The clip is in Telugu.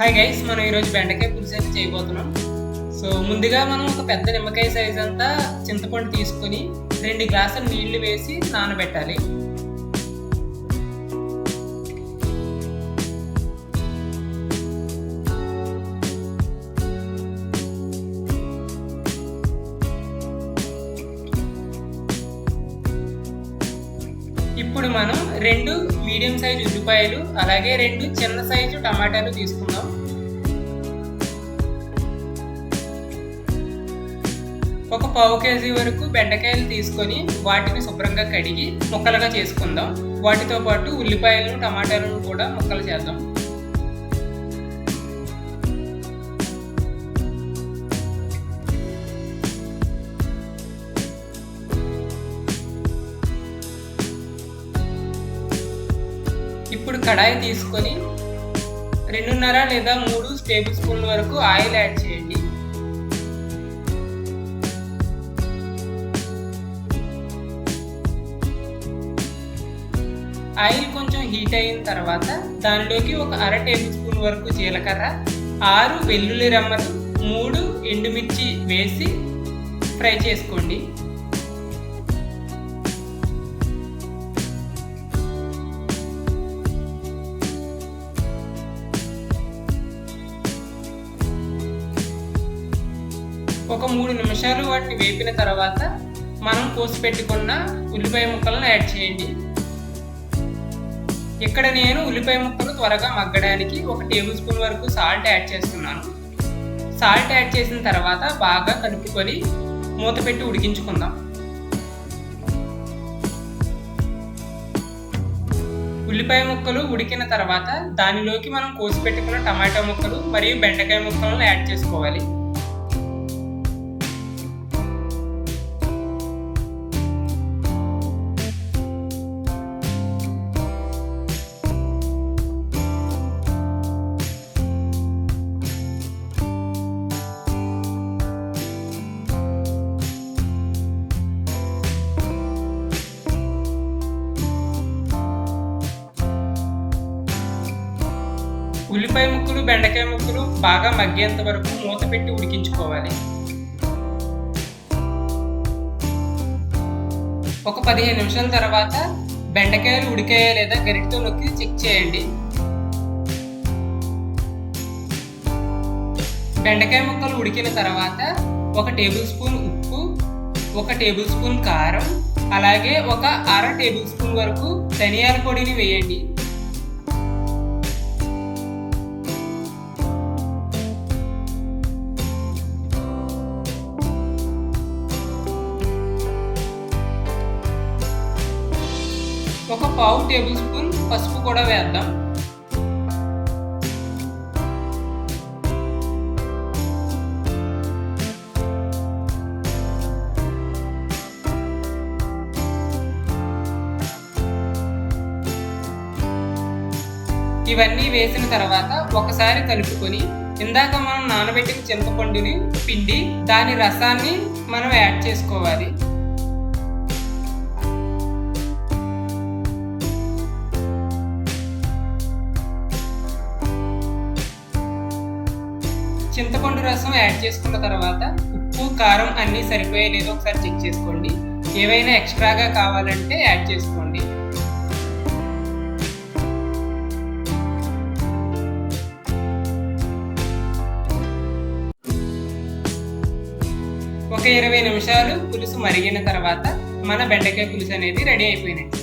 హాయ్ గైస్ మనం ఈరోజు బెండకాయ పులుసు అయితే చేయబోతున్నాం. సో ముందుగా మనం ఒక పెద్ద నిమ్మకాయ సైజ్ అంతా చింతపండు తీసుకొని రెండు గ్లాసులు నీళ్ళు వేసి నానబెట్టాలి. ఇప్పుడు మనం రెండు మీడియం సైజు ఉల్లిపాయలు అలాగే రెండు చిన్న సైజు టమాటాలు తీసుకుందాం. ఒక పావు కేజీ వరకు బెండకాయలు తీసుకొని వాటిని శుభ్రంగా కడిగి ముక్కలుగా చేసుకుందాం. వాటితో పాటు ఉల్లిపాయలను టమాటాలను కూడా ముక్కలు చేద్దాం. ఇప్పుడు కడాయి తీసుకొని రెండున్నర లేదా మూడు టేబుల్ స్పూన్ల వరకు ఆయిల్ యాడ్ చేయండి. ఆయిల్ కొంచెం హీట్ అయిన తర్వాత దానిలోకి ఒక అర టేబుల్ స్పూన్ వరకు జీలకర్ర ఆరు వెల్లుల్లి రెమ్మలు మూడు ఎండుమిర్చి వేసి ఫ్రై చేసుకోండి. ఒక మూడు నిమిషాలు వాటిని వేపిన తర్వాత మనం కోసి పెట్టుకున్న ఉల్లిపాయ ముక్కలను యాడ్ చేయండి. ఇక్కడ నేను ఉల్లిపాయ ముక్కలు త్వరగా మగ్గడానికి ఒక టేబుల్ స్పూన్ వరకు సాల్ట్ యాడ్ చేస్తున్నాను. సాల్ట్ యాడ్ చేసిన తర్వాత బాగా కలుపుకొని మూత పెట్టి ఉడికించుకుందాం. ఉల్లిపాయ ముక్కలు ఉడికిన తర్వాత దానిలోకి మనం కోసి పెట్టుకున్న టమాటా ముక్కలు మరియు బెండకాయ ముక్కలను యాడ్ చేసుకోవాలి. ఉల్లిపాయ ముక్కలు బెండకాయ ముక్కలు బాగా మగ్గేంత వరకు మూత పెట్టి ఉడికించుకోవాలి. ఒక పదిహేను నిమిషాల తర్వాత బెండకాయలు ఉడికాయా లేదా గరిటతో నొక్కి చెక్ చేయండి. బెండకాయ ముక్కలు ఉడికిన తర్వాత ఒక టేబుల్ స్పూన్ ఉప్పు ఒక టేబుల్ స్పూన్ కారం అలాగే ఒక అర టేబుల్ స్పూన్ వరకు ధనియాల పొడిని వేయండి. ఒక పావు టేబుల్ స్పూన్ పసుపు కూడా వేద్దాం. ఇవన్నీ వేసిన తర్వాత ఒకసారి కలుపుకొని ఇందాక మనం నానబెట్టిన చింతపండుని పిండి దాని రసాన్ని మనం యాడ్ చేసుకోవాలి. చింతపండు రసం యాడ్ చేసుకున్న తర్వాత ఉప్పు కారం అన్నీ సరిపోయే లేదో ఒకసారి చెక్ చేసుకోండి. ఏవైనా ఎక్స్ట్రాగా కావాలంటే యాడ్ చేసుకోండి. ఒక ఇరవై నిమిషాలు పులుసు మరిగిన తర్వాత మన బెండకాయ పులుసు అనేది రెడీ అయిపోయినట్టు.